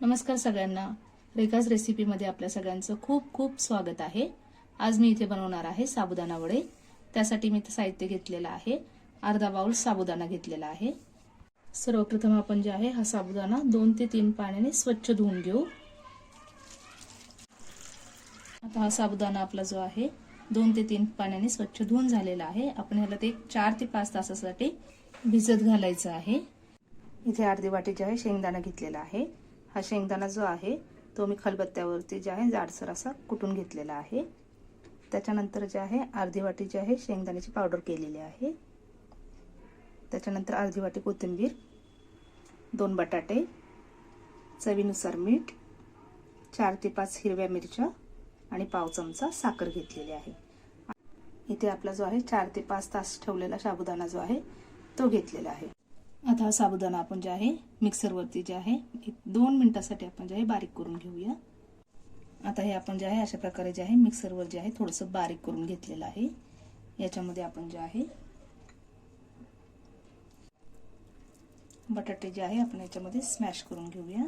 नमस्कार सगळ्यांना. रेखाच रेसिपीमध्ये आपल्या सगळ्यांचं खूप खूप स्वागत आहे. आज मी इथे बनवणार आहे साबुदाणा वडे. त्यासाठी मी साहित्य घेतलेलं आहे. अर्धा बाउल साबुदाणा घेतलेला आहे. सर्वप्रथम आपण जे आहे हा साबुदाणा दोन ते तीन पाण्याने स्वच्छ धुवून घेऊ. आता हा साबुदाणा आपला जो आहे दोन ते तीन पाण्याने स्वच्छ धुवून झालेला आहे. आपण ह्याला ते चार ते पाच तासासाठी भिजत घालायचं आहे. इथे अर्धी वाटी जे आहे शेंगदाणा घेतलेला आहे. हा शेंगदाणा जो आहे तो मी खलबत्त्यावरती जे आहे जाडसर असा कुटून घेतलेला आहे. त्याच्यानंतर जे आहे अर्धी वाटी जी आहे शेंगदाण्याची पावडर केलेली आहे. त्याच्यानंतर अर्धी वाटी कोथिंबीर दोन बटाटे चवीनुसार मीठ चार ते पाच हिरव्या मिरच्या आणि पाव चमचा साखर घेतलेली आहे. इथे आपला जो आहे चार ते पाच तास ठेवलेला साबुदाणा जो आहे तो घेतलेला आहे. आता हा साबुदाणा आपण जे आहे मिक्सरवरती जे आहे एक दोन मिनिटासाठी आपण जे आहे बारीक करून घेऊया. आता हे आपण जे आहे अशा प्रकारे जे आहे मिक्सरवर जे आहे थोडंसं बारीक करून घेतलेलं आहे. याच्यामध्ये आपण जे आहे बटाटे जे आहे आपण याच्यामध्ये स्मॅश करून घेऊया.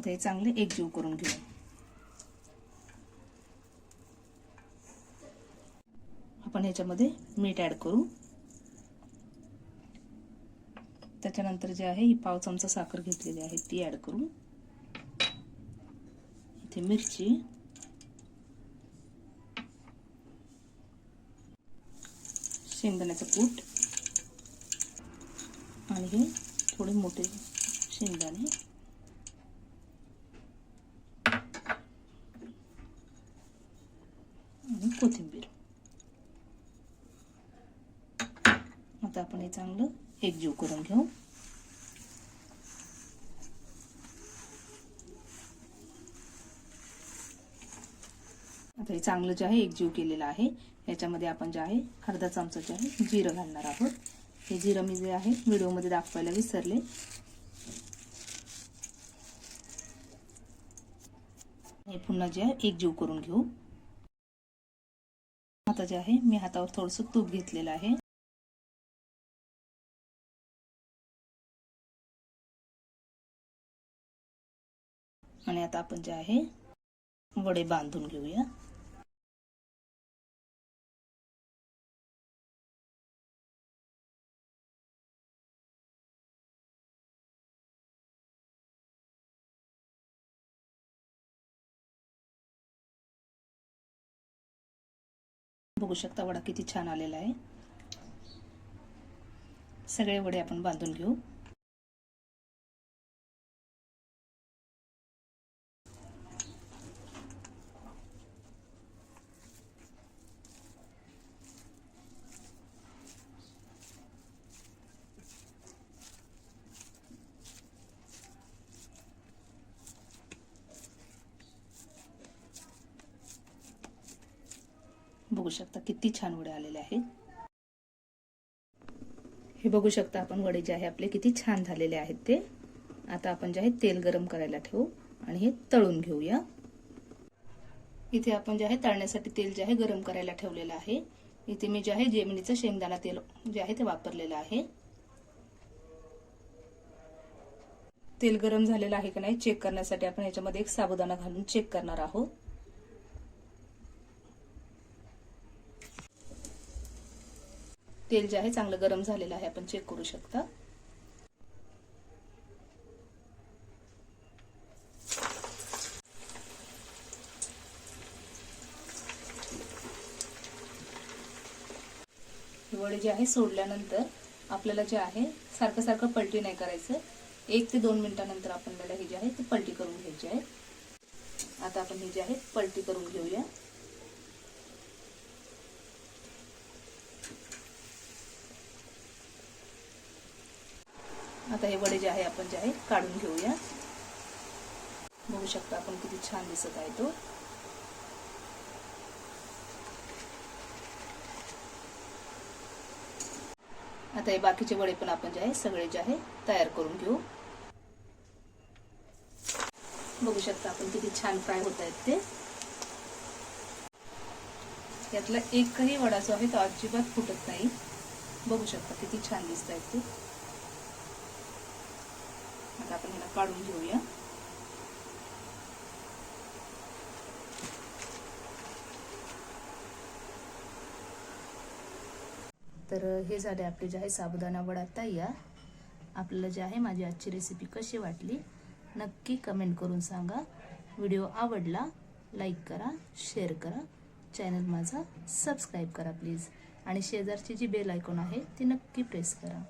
आता हे चांगले एकजीव करून घेऊ. आपण ह्याच्यामध्ये मीठ ऍड करू. त्याच्यानंतर जे आहे ही पाव चमचा साखर घेतलेली आहे ती ऍड करू. इथे मिरची. शेंगदाण्याचं कूट. आणि हे थोडे मोठे शेंगदाणे आणि कोथिंबीर आता आपण हे चांगलं एकजीव करून घेऊ. आता हे चांगलं जे आहे एकजीव केलेलं आहे. याच्यामध्ये आपण जे आहे अर्धा चमचा जे आहे जिरं घालणार आहोत. हे जिरं मी जे आहे व्हिडिओमध्ये दाखवायला विसरले. हे पुन्हा जे आहे एकजीव करून घेऊ. आता जे आहे मी हातावर थोडंसं तूप घेतलेलं आहे. आणि आता आपण जे आहे वडे बांधून घेऊया. बघू शकता वडा किती छान आलेला आहे. सगळे वडे आपण बांधून घेऊ. बघू शकता किती छान वडे आलेले आहेत. हे बघू शकता आपण वडे जे आहे आपले किती छान झालेले आहेत ते. आता आपण जे आहे तेल गरम करायला ठेवू आणि हे तळून घेऊया. इथे आपण जे आहे तळण्यासाठी तेल जे आहे गरम करायला ठेवलेलं आहे. इथे मी जे आहे जेमिनीचं शेंगदाणा तेल जे आहे ते वापरलेलं आहे. तेल गरम झालेलं आहे का नाही चेक करण्यासाठी आपण याच्यामध्ये एक साबुदाणा घालून चेक करणार आहोत. तेल जे आहे चांगलं गरम झालेलं आहे आपण चेक करू शकता. वडे जे आहे सोडल्यानंतर आपल्याला जे आहे सारखं सारखं पलटी नाही करायचं. एक ते दोन मिनिटानंतर आपल्याला हे जे आहे ते पलटी करून घ्यायची आहे. आता आपण हे जे आहे पलटी करून घेऊया. आता हे वडे जे आहे आपण जे आहे काढून घेऊया. बघू शकता आपण किती छान दिसत आहे तो. आता हे बाकीचे वडे पण आपण जे आहे सगळे जे आहे तयार करून घेऊ. बघू शकता आपण किती छान फ्राय होत आहेत ते. यातला एकही वडा जो आहे तो अजिबात फुटत नाही. बघू शकता किती छान दिसत आहेत ते. आता आपण ह्याला काढून घेऊया तर हे झाले आपले जे आहे साबुदाणा वडा तयार. आपल्याला जे आहे माझी आजची रेसिपी कशी वाटली नक्की कमेंट करून सांगा. व्हिडिओ आवडला लाईक करा शेअर करा. चॅनल माझा सबस्क्राईब करा प्लीज आणि शेजारची जी बेल आयकॉन आहे ती नक्की प्रेस करा.